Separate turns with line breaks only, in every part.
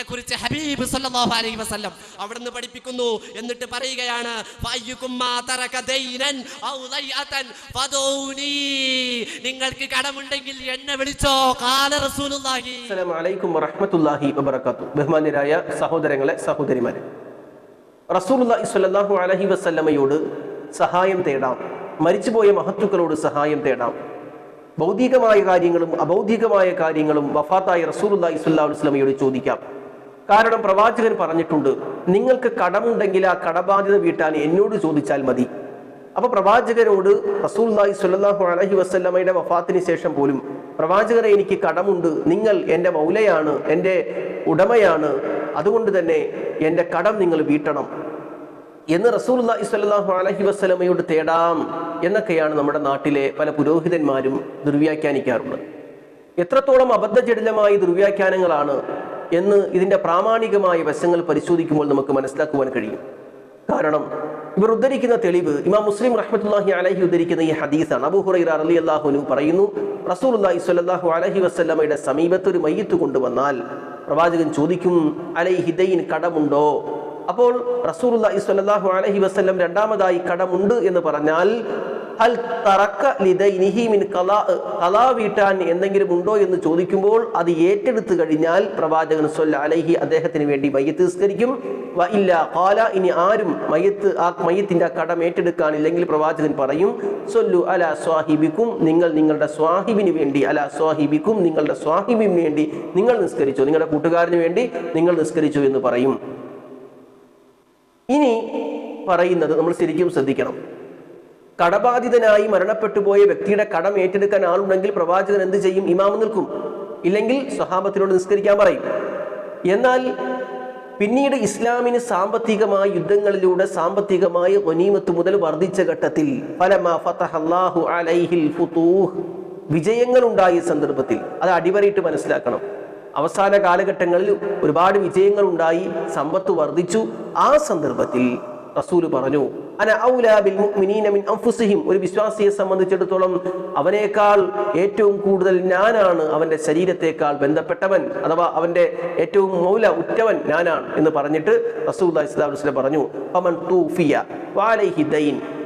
കുറിച്ച് ഹബീബ് സല്ലല്ലാഹു അലൈഹി വസല്ലം അവിടുന്ന് പഠിപ്പിക്കുന്നു. എന്നിട്ട് പറയുകയാണ് നിങ്ങൾക്ക് കടമുണ്ടെങ്കിൽ എന്നെ വിളിച്ചോ. കാല റസൂലുള്ളാഹി.
അസ്സലാമു അലൈക്കും വറഹ്മത്തുള്ളാഹി വബറകാത്തു. ബഹുമാന്യരായ സഹോദരങ്ങളെ സഹോദരിമാരെ. റസൂലുള്ളാഹി സ്വല്ലല്ലാഹു അലൈഹി വസല്ലമയോട് സഹായം തേടാം. മരിച്ചുപോയ മഹത്തുക്കളോട് സഹായം തേടാം. ഭൗതികമായ കാര്യങ്ങളും അഭൗതികമായ കാര്യങ്ങളും വഫാത്തായ റസൂലുള്ളാഹി സ്വല്ലല്ലാഹു അലൈഹി വസല്ലമയോട് ചോദിക്കാം. കാരണം പ്രവാചകൻ പറഞ്ഞിട്ടുണ്ട് നിങ്ങൾക്ക് കടമുണ്ടെങ്കിൽ ആ കടബാധ്യത വീട്ടാൻ എന്നോട് ചോദിച്ചാൽ മതി. അപ്പൊ പ്രവാചകനോട് നായി സുല്ലാഹു അലഹി വസല്ലമയുടെ വഫാത്തിന് ശേഷം പോലും പ്രവാചകരെ എനിക്ക് കടമുണ്ട്. നിങ്ങൾ എന്റെ മൗലയാണ് എന്റെ ഉടമയാണ്. അതുകൊണ്ട് തന്നെ എന്റെ കടം നിങ്ങൾ വീട്ടണം. എന്ന് റസൂലുള്ളാഹി സ്വല്ലല്ലാഹു അലഹി വസല്ലമയോട് തേടാം എന്നൊക്കെയാണ് നമ്മുടെ നാട്ടിലെ പല പുരോഹിതന്മാരും ദുർവ്യാഖ്യാനിക്കാറുള്ളത്. എത്രത്തോളം അബദ്ധജടിലമായ ദുർവ്യാഖ്യാനങ്ങളാണ് എന്ന് ഇതിന്റെ പ്രാമാണികമായ വശങ്ങൾ പരിശോധിക്കുമ്പോൾ നമുക്ക് മനസ്സിലാക്കുവാൻ കഴിയും. കാരണം ഇവർ ഉദ്ധരിക്കുന്ന തെളിവ് ഇമാം മുസ്ലിം റഹ്മത്തുള്ളാഹി അലഹി ഉദ്ധരിക്കുന്ന ഈ ഹദീസാണ്. അബു ഹുറൈറ റളിയല്ലാഹു അൻഹു പറയുന്നു റസൂലുള്ളാഹി സ്വല്ലല്ലാഹു അലഹി വസ്ലമയുടെ സമീപത്ത് ഒരു മയ്യത്ത് കൊണ്ടുവന്നാൽ പ്രവാചകൻ ചോദിക്കും അലൈ ദൈൻ കടമുണ്ടോ? അപ്പോൾ റസൂലുള്ളാഹി സ്വല്ലല്ലാഹു അലഹി വസല്ലം രണ്ടാമതായി കടമുണ്ട് എന്ന് പറഞ്ഞാൽ തറക്ക വീട്ടാൻ എന്തെങ്കിലും ഉണ്ടോ എന്ന് ചോദിക്കുമ്പോൾ അത് ഏറ്റെടുത്തു കഴിഞ്ഞാൽ പ്രവാചകൻ സ്വല്ല അലൈഹി അദ്ദേഹത്തിന് വേണ്ടി മയ്യത്ത് നിസ്കരിക്കും. വ ഇല്ല കാല ഇനി ആരും മയ്യത്ത് ആ മയ്യത്തിന്റെ ആ കടം ഏറ്റെടുക്കാനില്ലെങ്കിൽ പ്രവാചകൻ പറയും സൊല്ലു അല സ്വാഹിബിക്കും നിങ്ങൾ നിങ്ങളുടെ സ്വാഹിബിന് വേണ്ടി അല സ്വാഹിബിക്കും നിങ്ങളുടെ സ്വാഹിബിന് വേണ്ടി നിങ്ങൾ നിസ്കരിച്ചു നിങ്ങളുടെ കൂട്ടുകാരന് വേണ്ടി നിങ്ങൾ നിസ്കരിച്ചു എന്ന് പറയും. ഇനി പറയുന്നത് നമ്മൾ ശരിക്കും ശ്രദ്ധിക്കണം. കടബാധിതനായി മരണപ്പെട്ടു പോയ വ്യക്തിയുടെ കടം ഏറ്റെടുക്കാൻ ആളുണ്ടെങ്കിൽ പ്രവാചകൻ എന്ത് ചെയ്യും? ഇമാമ് നിൽക്കും. ഇല്ലെങ്കിൽ സ്വഹാബത്തിനോട് നിസ്കരിക്കാൻ പറയും. എന്നാൽ പിന്നീട് ഇസ്ലാമിന് സാമ്പത്തികമായ യുദ്ധങ്ങളിലൂടെ സാമ്പത്തികമായ ഒനീമത്ത് മുതൽ വർദ്ധിച്ച ഘട്ടത്തിൽ വിജയങ്ങൾ ഉണ്ടായ സന്ദർഭത്തിൽ അത് അടിവരയിട്ട് മനസ്സിലാക്കണം. അവസാന കാലഘട്ടങ്ങളിൽ ഒരുപാട് വിജയങ്ങൾ ഉണ്ടായി സമ്പത്ത് വർദ്ധിച്ചു. ആ സന്ദർഭത്തിൽ റസൂൽ പറഞ്ഞു ഒരു വിശ്വാസിയെ സംബന്ധിച്ചിടത്തോളം അവനേക്കാൾ ഏറ്റവും കൂടുതൽ ഞാനാണ് അവന്റെ ശരീരത്തെക്കാൾ ബന്ധപ്പെട്ടവൻ അഥവാ അവന്റെ ഏറ്റവും മൗല ഉറ്റവൻ ഞാനാണ് എന്ന് പറഞ്ഞിട്ട് വസല്ലം പറഞ്ഞു തൂഫിയ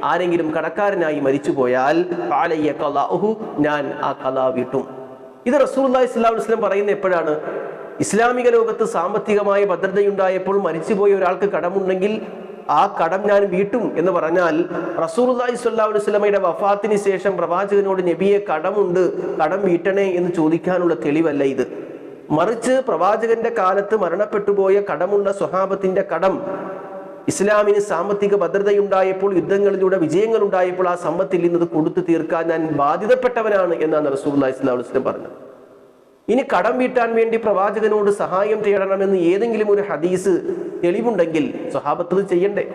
ആരെങ്കിലും കടക്കാരനായി മരിച്ചുപോയാൽ ഖലാഉഹു ഞാൻ ആ കലാ വീട്ടും. ഇത് അലൈഹി വസല്ലം പറയുന്ന എപ്പോഴാണ്? ഇസ്ലാമിക ലോകത്ത് സാമ്പത്തികമായ ഭദ്രതയുണ്ടായപ്പോൾ മരിച്ചുപോയ ഒരാൾക്ക് കടമുണ്ടെങ്കിൽ ആ കടം ഞാൻ വീട്ടും എന്ന് പറഞ്ഞാൽ അലൈഹി വസല്ലമയുടെ വഫാത്തിന് ശേഷം പ്രവാചകനോട് നബിയെ കടമുണ്ട്. കടം വീട്ടണേ എന്ന് ചോദിക്കാനുള്ള തെളിവല്ല ഇത്. മറിച്ച് പ്രവാചകന്റെ കാലത്ത് മരണപ്പെട്ടുപോയ കടമുള്ള സ്വഹാബത്തിന്റെ കടം ഇസ്ലാമിന് സാമ്പത്തിക ഭദ്രതയുണ്ടായപ്പോൾ യുദ്ധങ്ങളിലൂടെ വിജയങ്ങൾ ഉണ്ടായപ്പോൾ ആ സമ്പത്തിൽ നിന്നത് കൊടുത്തു തീർക്കാൻ ഞാൻ ബാധിതപ്പെട്ടവനാണ് എന്നാണ് സ്വല്ലല്ലാഹു അലൈഹി വസല്ലം പറഞ്ഞത്. ഇനി കടം വീട്ടാൻ വേണ്ടി പ്രവാചകനോട് സഹായം തേടണമെന്ന് ഏതെങ്കിലും ഒരു ഹദീസ് തെളിവുണ്ടെങ്കിൽ സ്വഹാബത്ത് ചെയ്യണ്ടേ?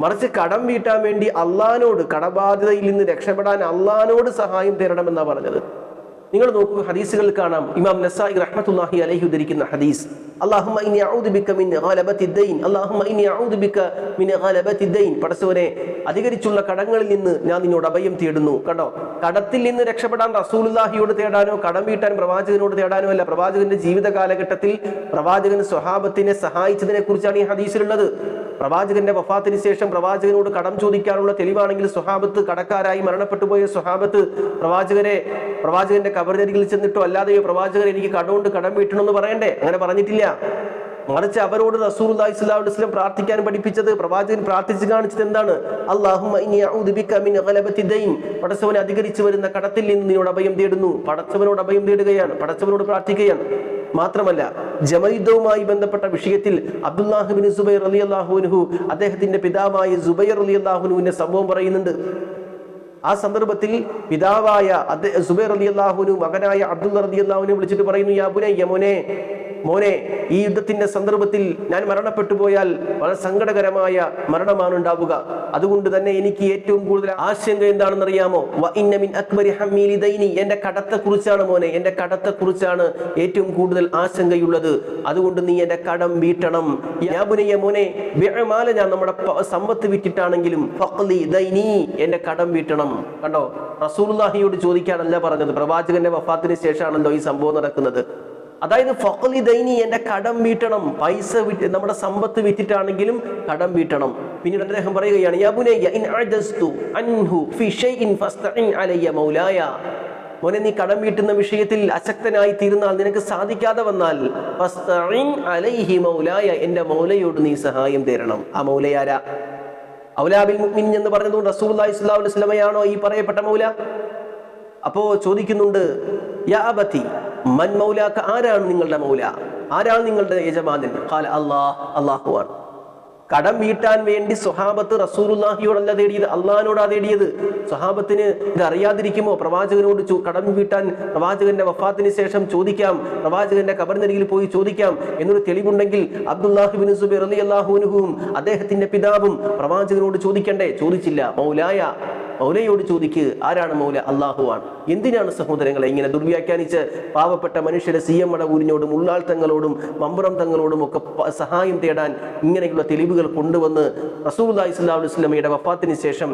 മറിച്ച് കടം വീട്ടാൻ വേണ്ടി അള്ളഹാനോട് കടബാധ്യതയിൽ നിന്ന് രക്ഷപ്പെടാൻ അള്ളഹാനോട് സഹായം തേടണമെന്നാണ് പറഞ്ഞത്. നിങ്ങൾ നോക്കുക ഹദീസുകൾ കാണാം. ഇമാം നസായി റഹ്മത്തുല്ലാഹി അലൈഹി ഉദ്ധരിക്കുന്ന ഹദീസ്. അല്ലാഹുമ്മ ഇന്നി അഊദു ബിക മിൻ ഗലബത്തി ദൈൻ. അല്ലാഹുമ്മ ഇന്നി അഊദു ബിക മിൻ ഗലബത്തി ദൈൻ. പടച്ചവനെ അധികരിച്ചുള്ള കടങ്ങളിൽ നിന്ന് ഞാൻ നിന്നോട് അഭയം തേടുന്നു. കണ്ടോ? കടത്തിൽ നിന്ന് രക്ഷപ്പെടാൻ റസൂലുള്ളാഹിയോട് തേടാനോ കടം വീട്ടാൻ പ്രവാചകനോട് തേടാനോ അല്ല. പ്രവാചകന്റെ ജീവിത കാലഘട്ടത്തിൽ പ്രവാചകൻ സ്വഹാബത്തിനെ സഹായിച്ചതിനെ കുറിച്ചാണ് ഈ ഹദീസിലുള്ളത്. പ്രവാചകന്റെ വഫാത്തിന് ശേഷം പ്രവാചകനോട് കടം ചോദിക്കാനുള്ള തെളിവാണെങ്കിൽ സ്വഹാബത്ത് കടക്കാരായി മരണപ്പെട്ടു പോയ സ്വഹാബത്ത് പ്രവാചകരെ പ്രവാചകന്റെ കബറിനരികിൽ ചെന്നിട്ടോ അല്ലാതെയോ പ്രവാചകൻ എനിക്ക് കടമുണ്ട് കടം വീട്ടണമെന്ന് പറയണ്ടേ? അങ്ങനെ പറഞ്ഞിട്ടില്ല. മറിച്ച് അവരോട് റസൂൽ വസ്ലം പ്രാർത്ഥിക്കാൻ പഠിപ്പിച്ചത് പ്രവാചകൻ പ്രാർത്ഥിച്ചു കാണിച്ചത് എന്താണ്? പടച്ചവനെ അധികരിച്ചു വരുന്ന കടത്തിൽ നിന്ന് നിന്നോട് അഭയം തേടുന്നു. പടച്ചവനോട് അഭയം തേടുകയാണ്. പടച്ചവനോട് പ്രാർത്ഥിക്കുകയാണ്. മാത്രമല്ല ജമയുദ്ധവുമായി ബന്ധപ്പെട്ട വിഷയത്തിൽ അബ്ദുല്ലാഹുബിൻ സുബൈർ അലി അള്ളാഹുനുഹു അദ്ദേഹത്തിന്റെ പിതാവായ സുബൈർ അലി അള്ളാഹുനുവിന്റെ സംഭവം പറയുന്നുണ്ട്. ആ സന്ദർഭത്തിൽ പിതാവായ സുബൈർ അലി അള്ളാഹുനു മകനായ അബ്ദുൽ അലി അള്ളാഹുനെ വിളിച്ചിട്ട് പറയുന്നു യാ യമുനെ യമോനെ മോനെ ഈ യുദ്ധത്തിന്റെ സന്ദർഭത്തിൽ ഞാൻ മരണപ്പെട്ടു പോയാൽ വളരെ സങ്കടകരമായ മരണമാണ് ഉണ്ടാവുക അതുകൊണ്ട് തന്നെ എനിക്ക് ഏറ്റവും കൂടുതൽ ആശങ്ക എന്താണെന്ന് അറിയാമോ എന്റെ കടത്തെ കുറിച്ചാണ് മോനെ എന്റെ കടത്തെ കുറിച്ചാണ് ഏറ്റവും കൂടുതൽ ആശങ്കയുള്ളത്. അതുകൊണ്ട് നീ എന്റെ കടം വീട്ടണം. മോനെ വ്യമാല ഞാൻ നമ്മുടെ സമ്പത്ത് വിറ്റിട്ടാണെങ്കിലും എന്റെ കടം വീട്ടണം. കണ്ടോ? റസൂൽഹിയോട് ചോദിക്കാനല്ല പറഞ്ഞത്. പ്രവാചകന്റെ വഫാത്തിന് ശേഷമാണല്ലോ ഈ സംഭവം നടക്കുന്നത്. അതായത് ഫക്കലി ദൈനി എന്റെ കടം വീട്ടണം പൈസ വിറ്റ് നമ്മുടെ സമ്പത്ത് വിറ്റിട്ടാണെങ്കിലും കടം വീട്ടണം. പിന്നീട് അദ്ദേഹം പറയുകയാണ് മോനെ നീ കടം വീട്ടുന്ന വിഷയത്തിൽ അശക്തനായി തീരുന്നാൽ നിനക്ക് സാധിക്കാതെ വന്നാൽ അലൈഹി മൗലായ എന്റെ മൗലയോട് നീ സഹായം തേരണം ആ മൗലയാരാ ഔലാബിൽ മുഅ്മിൻ എന്ന് പറഞ്ഞതുകൊണ്ട് സ്വല്ലല്ലാഹു അലൈഹി വസല്ലമയാണോ ഈ പറയപ്പെട്ട മൗല? അപ്പോ ചോദിക്കുന്നുണ്ട് യാ മൻ മൗലാക്ക ആരാണ് നിങ്ങളുടെ മൗല? ആരാണ് നിങ്ങളുടെ യജമാനൻ? അള്ളാഹ് അള്ളാഹു അല്ലാഹുവാണ് കടം വീട്ടാൻ വേണ്ടി സ്വഹാബത്ത് റസൂലുള്ളാഹിയോടല്ല തേടിയത് അള്ളഹാനോടാ തേടിയത്. സ്വഹാബത്തിന് ഇത് അറിയാതിരിക്കുമോ? പ്രവാചകനോട് കടം വീട്ടാൻ പ്രവാചകന്റെ വഫാത്തിന് ശേഷം ചോദിക്കാം. പ്രവാചകന്റെ കബറിനരികിൽ പോയി ചോദിക്കാം. എന്നൊരു തെളിവുണ്ടെങ്കിൽ അബ്ദുല്ലാഹിബിൻ സുബൈർ അലി അള്ളാഹുനുഹുവും അദ്ദേഹത്തിന്റെ പിതാവും പ്രവാചകനോട് ചോദിക്കണ്ടേ? ചോദിച്ചില്ല. മൗലായ മൗലയോട് ചോദിക്ക് ആരാണ് മൗല? അള്ളാഹുവാണ് എന്തിനാണ് സഹോദരങ്ങളെ ഇങ്ങനെ ദുർവ്യാഖ്യാനിച്ച് പാവപ്പെട്ട മനുഷ്യരെ സി എം മടവൂരിനോടും ഉള്ളാൾ തങ്ങളോടും മമ്പുറം തങ്ങളോടും ഒക്കെ സഹായം തേടാൻ ഇങ്ങനെയുള്ള തെളിവുകൾ കൊണ്ടുവന്ന് സ്വല്ലല്ലാഹു അലൈഹി വസല്ലമയുടെ വഫാത്തിന് ശേഷം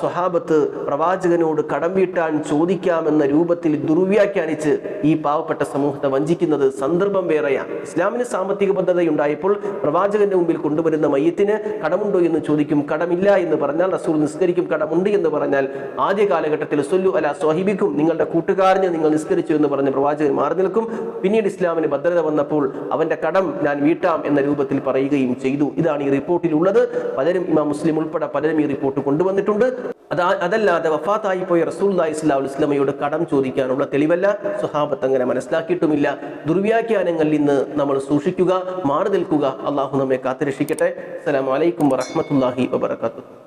സ്വഹാബത്ത് പ്രവാചകനോട് കടം വീട്ടാൻ ചോദിക്കാമെന്ന രൂപത്തിൽ ദുർവ്യാഖ്യാനിച്ച് ഈ പാവപ്പെട്ട സമൂഹത്തെ വഞ്ചിക്കുന്നത് സന്ദർഭം വേറെയാണ്. ഇസ്ലാമിന് സാമ്പത്തിക ബദ്ധതയുണ്ടായപ്പോൾ പ്രവാചകന്റെ മുമ്പിൽ കൊണ്ടുവരുന്ന മയ്യത്തിന് കടമുണ്ടോ എന്ന് ചോദിക്കും. കടമില്ല എന്ന് പറഞ്ഞാൽ റസൂൽ നിസ്കരിക്കും കടമുണ്ട് എന്ന് പറഞ്ഞാൽ ആദ്യ കാലഘട്ടത്തിൽ സൊല്ലു അല സ്വഹിബിക്കും നിങ്ങളുടെ കൂട്ടുകാരനെ നിങ്ങൾ നിസ്കരിച്ചു എന്ന് പറഞ്ഞ പ്രവാചകൻ മാറി നിൽക്കും. പിന്നീട് ഇസ്ലാമിന് ഭദ്രത വന്നപ്പോൾ അവന്റെ കടം ഞാൻ വീട്ടാം എന്ന രൂപത്തിൽ പറയുകയും ചെയ്തു. ഇതാണ് ഈ റിപ്പോർട്ടിൽ ഉള്ളത് പലരും ഇമാം മുസ്ലിം ഉൾപ്പെടെ പലരും ഈ റിപ്പോർട്ട് കൊണ്ടുവന്നിട്ടുണ്ട്. അതാ അതല്ലാതെ വഫാത്തായി പോയ റസൂൽ സ്വലാഹു ഇസ്ലാമയോട് കടം ചോദിക്കാനുള്ള തെളിവല്ല സുഹാബത്ത് അങ്ങനെ മനസ്സിലാക്കിയിട്ടുമില്ല. ദുർവ്യാഖ്യാനങ്ങളിൽ നിന്ന് നമ്മൾ സൂക്ഷിക്കുക മാറി നിൽക്കുക. അള്ളാഹു നമ്മെ കാത്തുരക്ഷിക്കട്ടെ. അസ്സലാമു അലൈക്കും വറഹ്മത്തുള്ളാഹി വബറകാതുഹു.